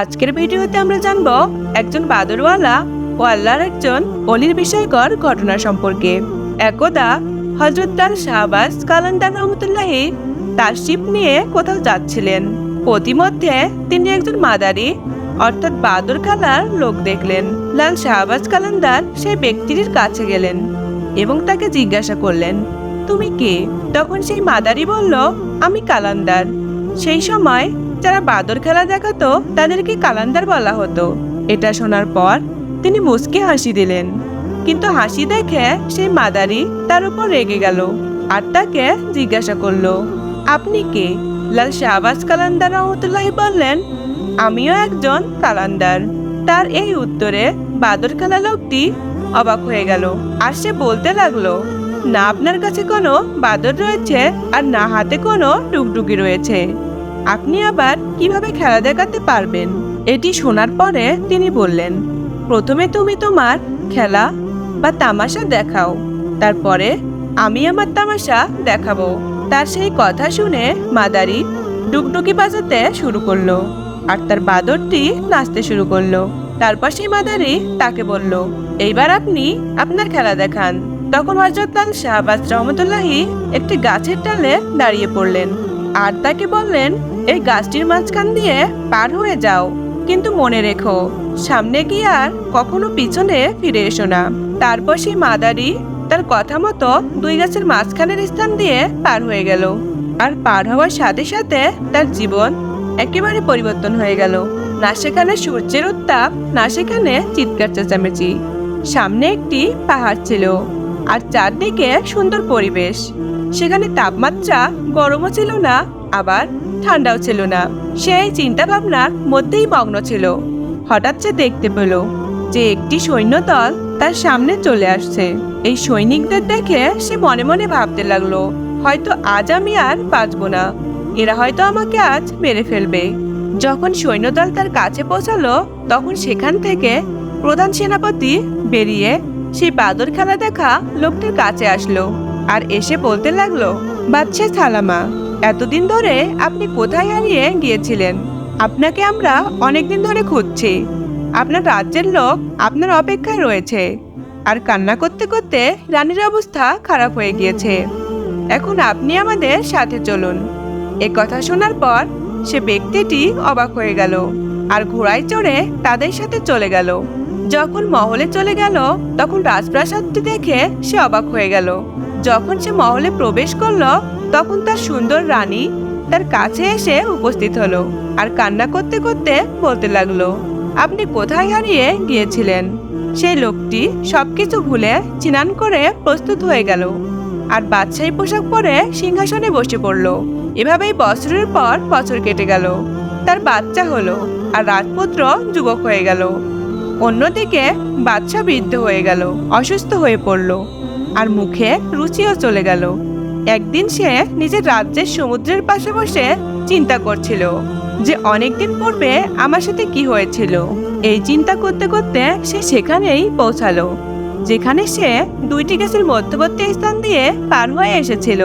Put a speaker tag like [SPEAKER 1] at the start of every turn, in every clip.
[SPEAKER 1] আজকের ভিডিওতে আমরা জানব একজন বাদরওয়ালা ও আল্লাহর একজন অলির বিষয়কর ঘটনা সম্পর্কে। একদা হজরত তার শাহবাজ কালান্দার রহমতুল্লাহি তার শিপ নিয়ে কোথাও যাচ্ছিলেন। প্রতিমধ্যে তিনি একজন মাদারি, অর্থাৎ বাদর কালার লোক দেখলেন। লাল শাহবাজ কালান্দার সেই ব্যক্তিটির কাছে গেলেন এবং তাকে জিজ্ঞাসা করলেন, তুমি কে? তখন সেই মাদারি বলল, আমি কালান্দার। সেই সময় যারা বাদর খেলা দেখাতো, তাদেরকে কালান্দার বলা হতো। এটা শোনার পর তিনি মুচকি হাসি দিলেন। কিন্তু হাসি দেখে সেই মাদারি তার উপর রেগে গেল আর তাকে জিজ্ঞাসা করল, আপনি কে? লাল শাহবাজ কালান্দার রহমতুল্লাহি বললেন, আমিও একজন কালান্দার। তার এই উত্তরে বাদর খেলা লোকটি অবাক হয়ে গেল আর সে বলতে লাগল, না, আপনার কাছে কোনো বাদর রয়েছে আর না হাতে কোনো টুকটুকি রয়েছে। আপনি আবার কীভাবে খেলা দেখাতে পারবেন? এটি শোনার পরে তিনি বললেন, প্রথমে তুমি তোমার খেলা বা তামাশা দেখাও, তারপরে আমি আমার তামাশা দেখাবো। তার সেই কথা শুনে মাদারি ডুগডুগি বাজাতে শুরু করল আর তার বাদরটি নাচতে শুরু করল। তারপর সেই মাদারি তাকে বলল, এইবার আপনি আপনার খেলা দেখান। তখন হজরত লাল শাহবাজ রহমতুল্লাহি একটি গাছের ডালে দাঁড়িয়ে পড়লেন আর তাকে বললেন এই গাছটির মাঝখান দিয়ে পার হয়ে যাও। কিন্তু মনে রেখো, সামনে গিয়ে আর কখনো পিছনে ফিরে এসো না। তারপর সেই মাদারি তার কথা মতো দুই গাছের মাঝখানের স্থান দিয়ে পার হয়ে গেল। আর পার হওয়ার সাথে সাথে তার জীবন একেবারে পরিবর্তন হয়ে গেল। না সেখানে সূর্যের উত্তাপ, না সেখানে চিৎকার চেঁচামেচি। সামনে একটি পাহাড় ছিল আর চারদিকে সুন্দর পরিবেশ। সেখানে তাপমাত্রা গরমও ছিল না, আবার ঠান্ডাও ছিল না। সেই চিন্তা ভাবনার মধ্যেই মগ্ন ছিল। হঠাৎ সে দেখতে পেল যে একটি সৈন্যদল তার সামনে চলে আসছে। এই সৈনিকদের দেখে সে মনে মনে ভাবতে লাগল, হয়তো আজ আমি আর বাঁচবো না। এরা হয়তো আমাকে আজ মেরে ফেলবে। যখন সৈন্যদল তার কাছে পৌঁছালো, তখন সেখান থেকে প্রধান সেনাপতি বেরিয়ে সেই বাদর খেলা দেখা লোকটির কাছে আসলো আর এসে বলতে লাগল, বাদশাহ সালামা। এতদিন ধরে আপনি কোথায় হারিয়ে গিয়েছিলেন? আপনাকে আমরা অনেকদিন ধরে খুঁজছি। আপনার রাজ্যের লোক আপনার অপেক্ষায় রয়েছে। আর কান্না করতে করতে রানীর অবস্থা খারাপ হয়ে গিয়েছে। এখন আপনি আমাদের সাথে চলুন। এ কথা শোনার পর সে ব্যক্তিটি অবাক হয়ে গেল আর ঘোড়ায় চড়ে তাদের সাথে চলে গেল। যখন মহলে চলে গেল, তখন রাজপ্রাসাদটি দেখে সে অবাক হয়ে গেল। যখন সে মহলে প্রবেশ করল তখন তার সুন্দর রানী তার কাছে এসে উপস্থিত হলো আর কান্না করতে করতে বলতে লাগল, আপনি কোথায় হারিয়ে গিয়েছিলেন? সেই লোকটি সবকিছু ভুলে চিনান করে প্রস্তুত হয়ে গেল আর বাদশাহী পোশাক পরে সিংহাসনে বসে পড়ল। এভাবেই বছরের পর বছর কেটে গেল। তার বাচ্চা হলো আর রাজপুত্র যুবক হয়ে গেল। অন্যদিকে বাচ্চা বৃদ্ধ হয়ে গেল, অসুস্থ হয়ে পড়ল আর মুখে রুচিও চলে গেল। একদিন সে নিজের রাজ্যের সমুদ্রের পাশে বসে চিন্তা করছিল যে অনেকদিন পূর্বে আমার সাথে কি হয়েছিল। এই চিন্তা করতে করতে সে সেখানেই পৌঁছালো, যেখানে সে দুইটি গাছের মধ্যবর্তী স্থান দিয়ে পার হয়ে এসেছিল।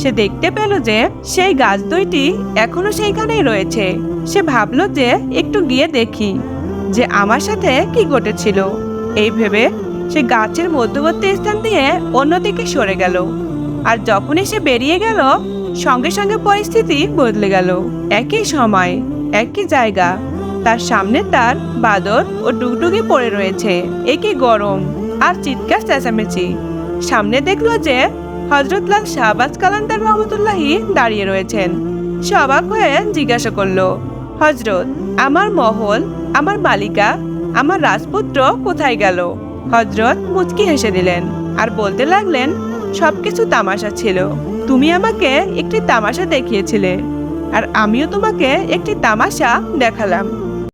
[SPEAKER 1] সে দেখতে পেল যে সেই গাছ দুইটি এখনও সেইখানেই রয়েছে। সে ভাবলো যে একটু গিয়ে দেখি যে আমার সাথে কি ঘটেছিল। এই ভেবে সে গাছের মধ্যবর্তী স্থান দিয়ে অন্যদিকে সরে গেল। আর যখনই সে বেরিয়ে গেল, সঙ্গে সঙ্গে পরিস্থিতি বদলে গেল। একই সময়, একই জায়গা। তার সামনে তার বাদর ও ডুগডুগি পড়ে রয়েছে। একই গরম আর চিৎকার চেঁচামেচি। সামনে দেখল যে হজরতলাল শাহবাজ কালান্দার রহমতুল্লাহি দাঁড়িয়ে রয়েছেন। সে অবাক হয়ে জিজ্ঞাসা করল হজরত আমার মহল, আমার মালিকা, আমার রাজপুত্র কোথায় গেল? হজরত মুচকি হেসে দিলেন আর বলতে লাগলেন সবকিছু তামাশা ছিল। তুমি আমাকে একটি তামাশা দেখিয়েছিলে আর আমিও তোমাকে একটি তামাশা দেখালাম।